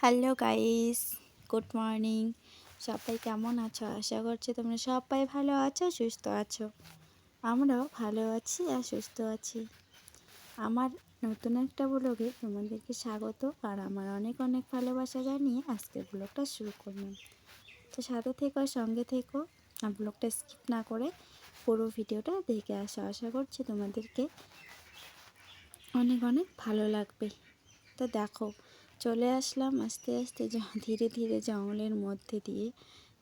Hello guys, good morning. সবাই কেমন আছো? আশা করছি তোমরা সবাই ভালো আছো, সুস্থ আছো। আমরাও ভালো আছি আর সুস্থ আছি। আমার নতুন একটা ব্লগে তোমাদেরকে স্বাগত আর আমার অনেক অনেক ভালোবাসা জানিয়ে আজকের ব্লগটা শুরু করলাম তো সাথে থেকো সঙ্গে থেকো আর ব্লগটা স্কিপ না করে পুরো ভিডিওটা দেখে আসা। আশা করছি তোমাদেরকে অনেক অনেক ভালো লাগবে। তো দেখো চলে আসলাম আস্তে আস্তে ধীরে ধীরে জঙ্গলের মধ্যে দিয়ে।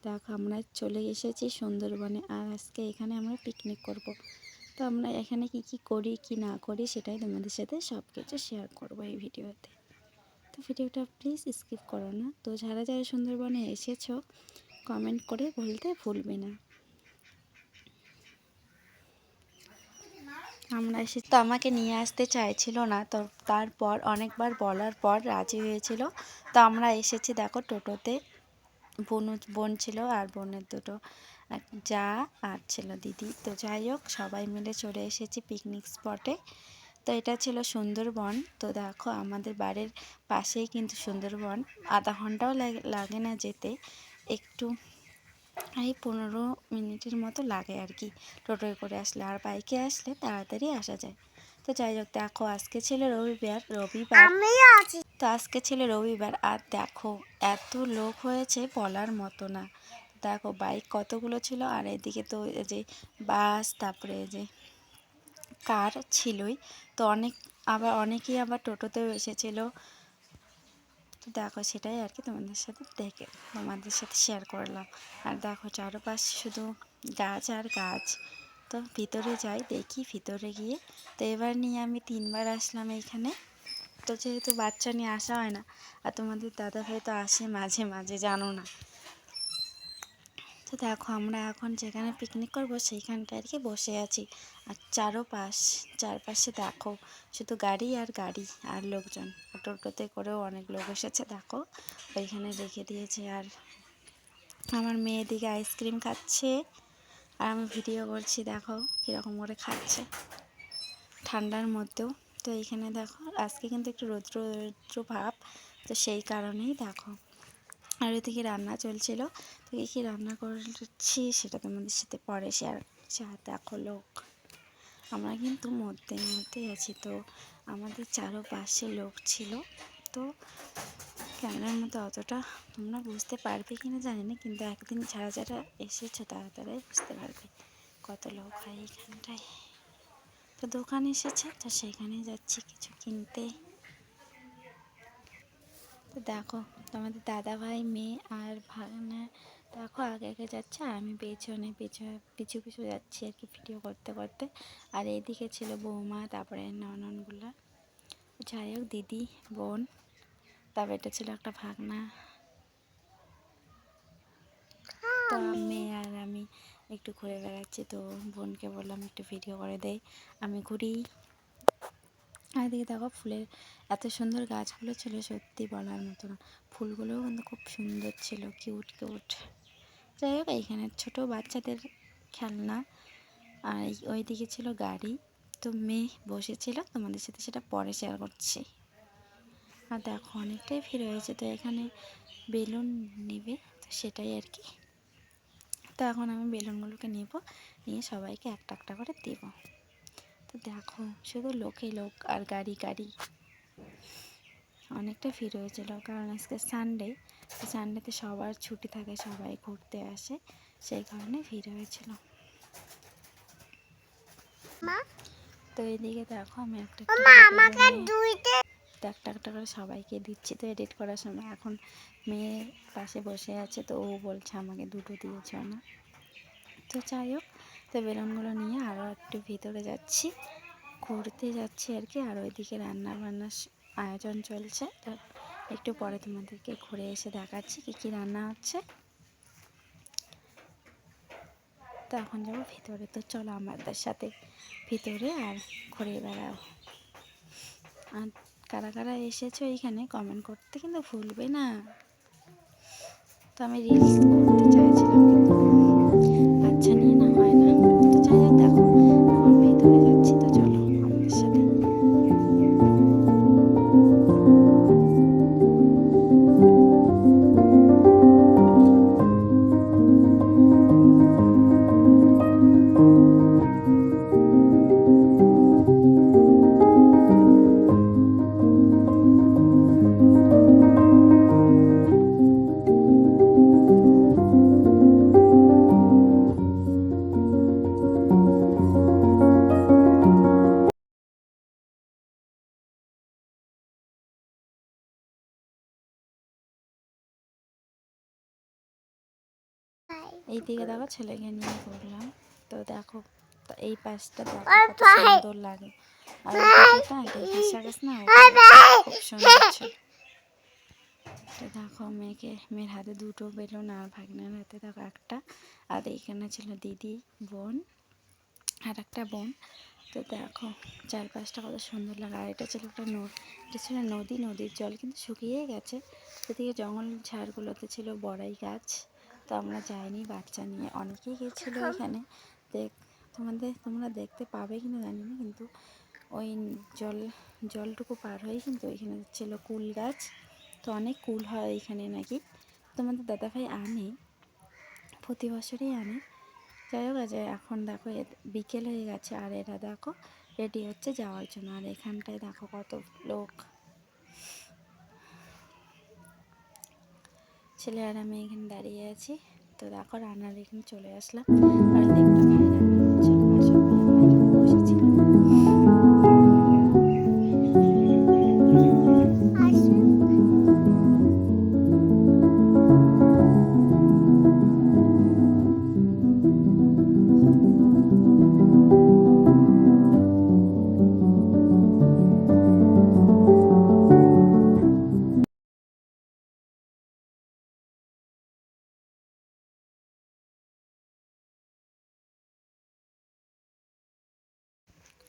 দেখো, আমরা চলে এসেছি সুন্দরবনে আর আজকে এখানে আমরা পিকনিক করব। তো আমরা এখানে কি কি করি, কি না করি সেটাই তোমাদের সাথে সব কিছু শেয়ার করব এই ভিডিওতে। তো ভিডিওটা প্লিজ স্কিপ করো না। তো যারা যারা সুন্দরবনে এসেছ কমেন্ট করে বলতে ভুলবে না। আমরা এসে তো আমাকে নিয়ে আসতে চাইছিল না। তো তারপর অনেকবার বলার পর রাজি হয়েছিল। তো আমরা এসেছি দেখো টোটোতে। বোন বোন ছিল আর বোনের দুটো। যা আর ছিল দিদি। তো যাই হোক, সবাই মিলে চলে এসেছি পিকনিক স্পটে তো এটা ছিল সুন্দরবন। তো দেখো আমাদের বাড়ির পাশেই কিন্তু সুন্দরবন। আধা ঘন্টাও লাগে না যেতে। একটু এই পনেরো মিনিটের মতো লাগে আর কি। টোটোয় করে আসলে আর বাইকে আসলে তাড়াতাড়ি আসা যায়। তো যাই হোক দেখো আজকে ছিল রবিবার রবিবার। তো আজকে ছিল রবিবার আর দেখো এত লোক হয়েছে বলার মতো না। দেখো বাইক কতগুলো ছিল আর এদিকে তো যে বাস তারপরে যে কার ছিলই। তো অনেক আবার অনেকেই আবার টোটোতেও এসেছিল। তো দেখো সেটাই আর কি তোমাদের সাথে দেখে, তোমাদের সাথে শেয়ার করলাম। আর দেখো চারপাশ শুধু গাছ আর গাছ। তো ভিতরে যাই, দেখি ভিতরে গিয়ে। তো এবার নিয়ে আমি তিনবার আসলাম এইখানে তো যেহেতু বাচ্চা নিয়ে আসা হয় না, আর তোমাদের দাদা ভাই তো আসে মাঝে মাঝে, জানো না। তো দেখো আমরা এখন যেখানে পিকনিক করব সেইখানটা আর কি বসে আছি। আর চারোপাশ, চারপাশে দেখো শুধু গাড়ি আর গাড়ি আর লোকজন। টোটোতে করেও অনেক লোক এসেছে, দেখো। ওইখানে রেখে দিয়েছে আর আমার মেয়ে দিকে আইসক্রিম খাচ্ছে আর আমি ভিডিও করছি, দেখো কীরকম করে খাচ্ছে। ঠান্ডার মধ্যেও। তো এইখানে দেখো, আজকে কিন্তু একটু রৌদ্র রৌদ্র ভাব, তো সেই কারণেই দেখো। আর ওইদিকে রান্না চলছিল। তো কী রান্না করছি সেটা তোমাদের সাথে পরে শেয়ার আর দেখো লোক, আমরা কিন্তু মধ্যে মধ্যে আছি তো। আমাদের চারোপাশে লোক ছিল। তো ক্যামেরার মধ্যে অতটা তোমরা বুঝতে পারবে কি না জানি না কিন্তু একদিন যারা যারা এসেছ তারা তারাই বুঝতে পারবে কত লোক হয় এখানটায়। তো দোকান এসেছে, তো সেখানে যাচ্ছি কিছু কিনতে। তো দেখো, তোমাদের দাদা ভাই মেয়ে আর ভাগনা, দেখো আগে আগে যাচ্ছে আর আমি পেছনে পিছু পিছু পিছু যাচ্ছি আর কি ভিডিও করতে করতে। আর এইদিকে ছিল বৌমা, তারপরে নননগুলা। যাই হোক, দিদি, বোন, তারপর এটা ছিল একটা ভাগনা। তো মেয়ে আর আমি একটু ঘুরে বেড়াচ্ছি, তো বোনকে বললাম একটু ভিডিও করে দেয় আমি ঘুরি। আর এদিকে দেখো ফুলের এত সুন্দর গাছগুলো ছিল, সত্যি বলার মতো না। ফুলগুলোও কিন্তু খুব সুন্দর ছিল কিউট কিউট যাই হোক, এইখানে ছোটো বাচ্চাদের খেলনা। আর ওই দিকে ছিল গাড়ি। তো মেয়ে বসেছিল, তোমাদের সাথে সেটা পরে শেয়ার করছি। আর দেখো, অনেকটাই ভিড় হয়েছে, তো এখানে বেলুন নেবে, তো সেটাই আর কি। তো এখন আমি বেলুনগুলোকে নেব, নিয়ে সবাইকে একটা একটা করে দেব। তো দেখো শুধু লোকে লোক আর গাড়ি গাড়ি। অনেকটা ভিড় হয়েছিল কারণ আজকে সানডে সানডেতে সবার ছুটি থাকে সবাই ঘুরতে আসে সেই কারণে ভিড় হয়েছিল। তো এইদিকে দেখো আমি একটা একটা একটা করে সবাইকে দিচ্ছি তো এডিট করার সময় এখন মেয়ে পাশে বসে আছে তো ও বলছে আমাকে দুটো দিয়েছ না। তো যাই হোক তো বেলুনগুলো নিয়ে আরও একটু ভিতরে যাচ্ছি। ঘুরতে যাচ্ছি আর কি, আর ওইদিকে রান্না বান্নার আয়োজন চলছে। একটু পরে তোমাদেরকে ঘুরে এসে দেখাচ্ছি কী কী রান্না হচ্ছে। তো এখন যাব ভিতরে। তো চলো আমাদের সাথে ভিতরে আর ঘুরে বেড়াও। আর কারা কারা এসেছ এইখানে কমেন্ট করতে কিন্তু ভুলবে না। তো আমি রিলস করতে চাইছিলাম। এই দিকে দেখো ছেলেকে নিয়ে ঘুরলাম। তো দেখো এই পাশটা দেখো কত সুন্দর লাগে। আর এটা গাছ না খুব সুন্দর তো দেখো মেয়েকে মেয়ের হাতে দুটো বেলুন আর ভাগনার হাতে দেখো একটা। আর এইখানে ছিল দিদি বোন আর একটা বোন। তো দেখো চারপাশটা কত সুন্দর লাগে। আর এটা ছিল একটা নদী এটা ছিল নদী নদীর জল কিন্তু শুকিয়ে গেছে। এদিকে জঙ্গল ঝাড়গুলোতে ছিল বড়াই গাছ। তো আমরা যাইনি বাচ্চা নিয়ে অনেকেই গেছিল এখানে? দেখ তোমাদের তোমরা দেখতে পাবে কিনা জানি না কিন্তু ওই জল জলটুকু পার হয়ে কিন্তু ওইখানে ছিল কুল গাছ। তো অনেক কুল হয় এখানে নাকি। তোমাদের দাদাভাই আনে প্রতি বছরই আনে। যাই হোক আজ এখন দেখো এ- বিকেল হয়ে গেছে আর এরা দেখো রেডি হচ্ছে যাওয়ার জন্য। আর এখানটায় দেখো কত লোক। ছেলে আর আমি এখানে দাঁড়িয়ে আছি। তো দেখো রান্নার এখানে চলে আসলাম।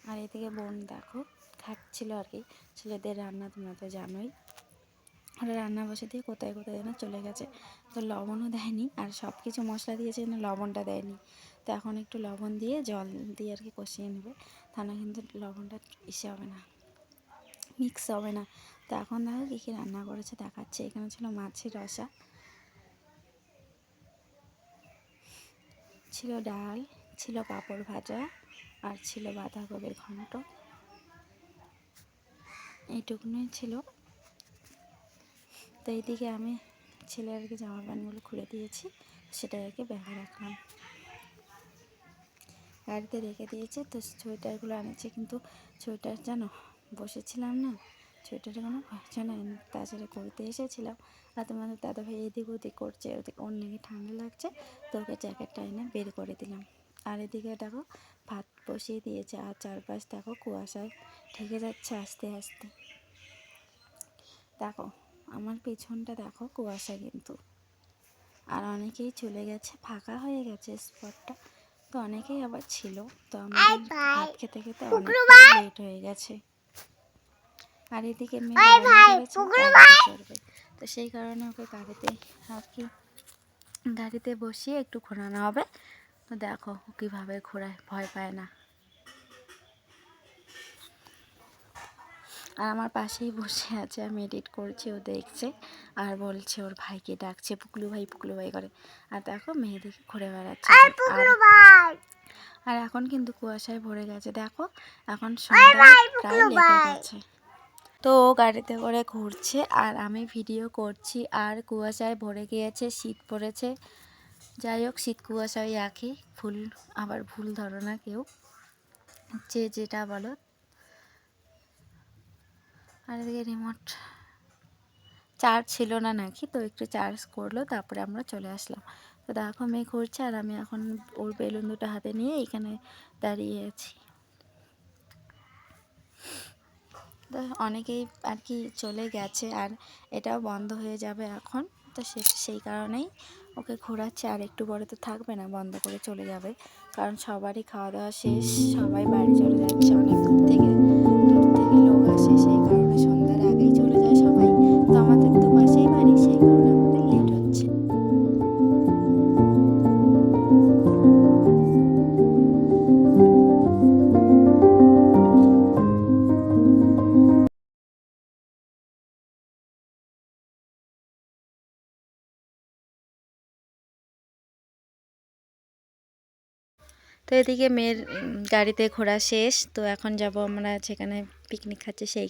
আর এদিকে বোন দেখো খাচ্ছিল আর কি। ছেলেদের রান্না তোমরা তো জানোই। ওরা রান্না বসে দিয়ে কোথায় কোথায় যেন চলে গেছে। তো লবণও দেয়নি আর সব কিছু মশলা দিয়েছে না লবণটা দেয়নি। তো এখন একটু লবণ দিয়ে জল দিয়ে আর কি কষিয়ে নেবে। তা না কিন্তু লবণটা ইসে হবে না। মিক্স হবে না। তো এখন দেখো কী কী রান্না করেছে দেখাচ্ছে। এখানে ছিল মাছের রসা। ছিল ডাল, ছিল পাঁপড় ভাজা। আর ছিল বাঁধাকপির ঘন্ট। এইটুকুনই ছিল। তো এইদিকে আমি ছেলে আর কি জামা প্যান্টগুলো খুলে দিয়েছি সেটা আর কি ব্যাগে রাখলাম। গাড়িতে রেখে দিয়েছে, তো সোয়েটারগুলো আনেছে কিন্তু সোয়েটার জানো বসেছিলাম না সোয়েটারের কোনো হয়নি তাছাড়া করতে এসেছিলাম। আর তোমাদের দাদাভাই এদিক ওদিক করছে, ওদিক নাকি ঠান্ডা লাগছে, তো ওকে জ্যাকেটটা এনে বের করে দিলাম। আর এদিকে দেখো, ভাত বসিয়ে দিয়েছে। আর চারপাশ দেখো কুয়াশায় ঢেকে যাচ্ছে আস্তে আস্তে। দেখো আমার পেছনটা দেখো কুয়াশা কিন্তু। আর অনেকেই চলে গেছে ফাঁকা হয়ে গেছে স্পটটা। তো অনেকেই আবার ছিল। তো আমাদের ভাত খেতে খেতে অনেকটা লেট হয়ে গেছে। আর এদিকে তো সেই কারণে ওকে গাড়িতে আর কি গাড়িতে বসিয়ে একটু ঘোরানো হবে। তো দেখো কীভাবে ঘোরায় ভয় পায় না। আর আমার পাশেই বসে আছে আমি এডিট করছি ও দেখছে আর বলছে ওর ভাইকে ডাকছে পুকলু ভাই পুকলু ভাই করে। আর দেখো মেয়েদিকে ঘুরে বেড়াচ্ছে। আর আর এখন কিন্তু কুয়াশায় ভরে গেছে দেখো এখন সন্ধ্যা প্রায় লেগে গেছে। তো ও গাড়িতে করে ঘুরছে আর আমি ভিডিও করছি আর কুয়াশায় ভরে গিয়েছে শীত পড়েছে। যাই হোক শীত কুয়াশায় আঁকি ভুল আবার ভুল ধরো না কেউ। যে যেটা বলো আর এদিকে রিমোট চার্জ ছিল না নাকি, তো একটু চার্জ করল, তারপরে আমরা চলে আসলাম। তো দেখো মেয়ে ঘুরছে আর আমি এখন ওর বেলুন দুটো হাতে নিয়ে এখানে দাঁড়িয়ে আছি। তো অনেকেই আর কি চলে গেছে আর এটাও বন্ধ হয়ে যাবে এখন, তো সে, সেই কারণেই ওকে ঘোরাচ্ছে আর একটু পরে তো থাকবে না, বন্ধ করে চলে যাবে। কারণ সবারই খাওয়া দাওয়া শেষ, সবাই বাড়ি চলে যাচ্ছে অনেক দূর থেকে। তো এদিকে মেয়ের গাড়িতে ঘোরা শেষ। তো এখন যাব আমরা যেখানে পিকনিক খাচ্ছি সেই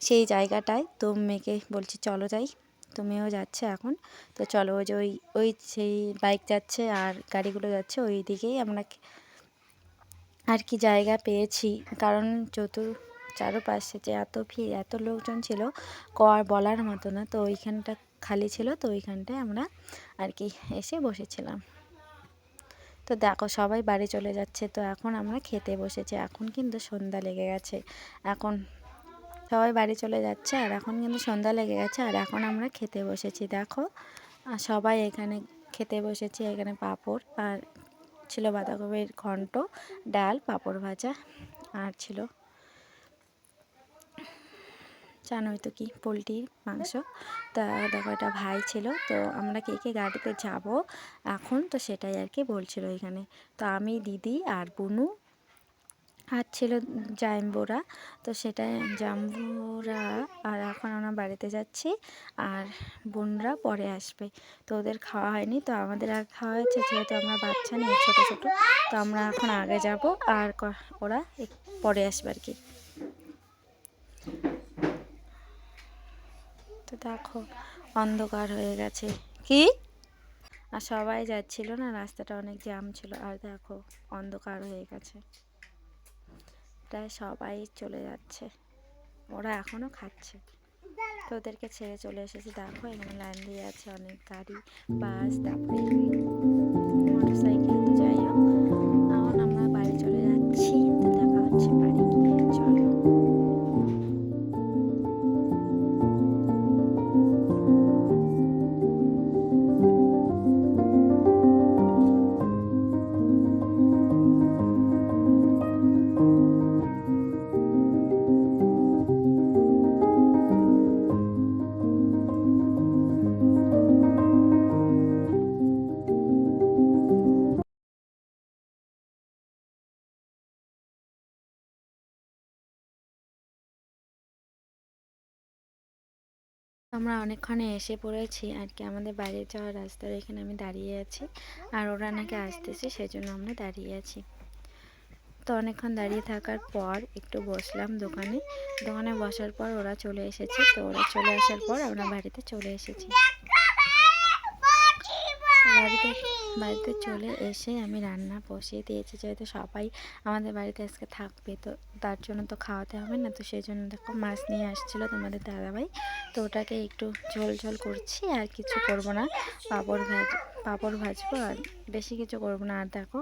সেই জায়গাটায়। তো মেয়েকে বলছি, চলো যাই। তো মেয়েও যাচ্ছে এখন। তো চলো ওই যে ওই ওই সেই বাইক যাচ্ছে আর গাড়িগুলো যাচ্ছে ওই দিকেই। আমরা আর কি জায়গা পেয়েছি। কারণ চতুর, চারপাশে যে এত ভিড়, এত লোকজন ছিল, কর বলার মতো না। তো ওইখানটা খালি ছিল। তো ওইখানটায় আমরা আর কি এসে বসেছিলাম। তো দেখো সবাই বাড়ি চলে যাচ্ছে, তো এখন আমরা খেতে বসেছি, এখন কিন্তু সন্ধ্যা লেগে গেছে। এখন সবাই বাড়ি চলে যাচ্ছে আর এখন কিন্তু সন্ধ্যা লেগে গেছে আর এখন আমরা খেতে বসেছি। দেখো আর সবাই এখানে খেতে বসেছি, এখানে পাঁপড় আর ছিল বাঁধাকপির ঘন্ট, ডাল, পাঁপড় ভাজা আর ছিল জানোই তো কি, পোলট্রির মাংস। তা দেখো এটা ভাই ছিল। তো আমরা কে কে গাড়িতে যাব এখন? তো সেটাই আর কি বলছিল এখানে। তো আমি, দিদি আর বুনু আর ছিল জাম্বুরা। তো সেটাই জাম্বুরা আর এখন আমরা বাড়িতে যাচ্ছি আর বোনরা পরে আসবে। তো ওদের খাওয়া হয়নি, তো আমাদের আর খাওয়া হয়েছে যেহেতু আমরা বাচ্চা নেই ছোটো ছোটো, তো আমরা এখন আগে যাব আর ওরা পরে আসবে আর কি। তো দেখো, অন্ধকার হয়ে গেছে। কি? আর সবাই যাচ্ছিল না, রাস্তাটা অনেক জ্যাম ছিল, আর দেখো, অন্ধকার হয়ে গেছে। প্রায় সবাই চলে যাচ্ছে। ওরা এখনও খাচ্ছে। তো ওদেরকে ছেড়ে চলে এসেছি। দেখো, এখানে লাইন দিয়ে আছে অনেক গাড়ি, বাস, তারপরে মোটর আমরা অনেকক্ষণে এসে পড়েছি আর কি আমাদের বাইরে যাওয়ার রাস্তার এখানে আমি দাঁড়িয়ে আছি। আর ওরা নাকি আসতেছে, সেজন্য আমরা দাঁড়িয়ে আছি। তো অনেকক্ষণ দাঁড়িয়ে থাকার পর একটু বসলাম দোকানে। দোকানে বসার পর ওরা চলে এসেছে। তো ওরা চলে আসার পর আমরা বাড়িতে চলে এসেছি। বাড়িতে বাড়িতে চলে এসে আমি রান্না বসিয়ে দিয়েছি, যেহেতু সবাই আমাদের বাড়িতে আজকে থাকবে, তো তার জন্য তো খাওয়াতে হবে না, তো সেই জন্য দেখো মাছ নিয়ে আসছিল তোমাদের দাদাভাই। তো ওটাকে একটু ঝোল ঝোল করছি, আর কিছু করব না, পাঁপড় ভাজ, পাঁপড় ভাজবো, আর বেশি কিছু করব না। আর দেখো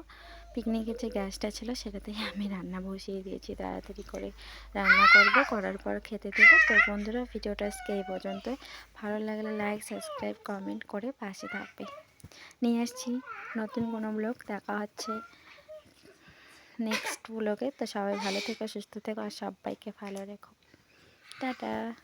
পিকনিকের যে গ্যাসটা ছিল সেটাতেই আমি রান্না বসিয়ে দিয়েছি, তাড়াতাড়ি করে রান্না করব, করার পর খেতে দেবো। তো বন্ধুরা, ভিডিওটা আজকে এই পর্যন্ত ভালো লাগলে লাইক সাবস্ক্রাইব কমেন্ট করে পাশে থাকবে। নিয়ে আসছি। নতুন কোনো ব্লগ দেখা হচ্ছে। নেক্সট ব্লগে তো সবাই ভালো থেকো, সুস্থ থেকো, আর সবাইকে ভালো রেখো। টাটা।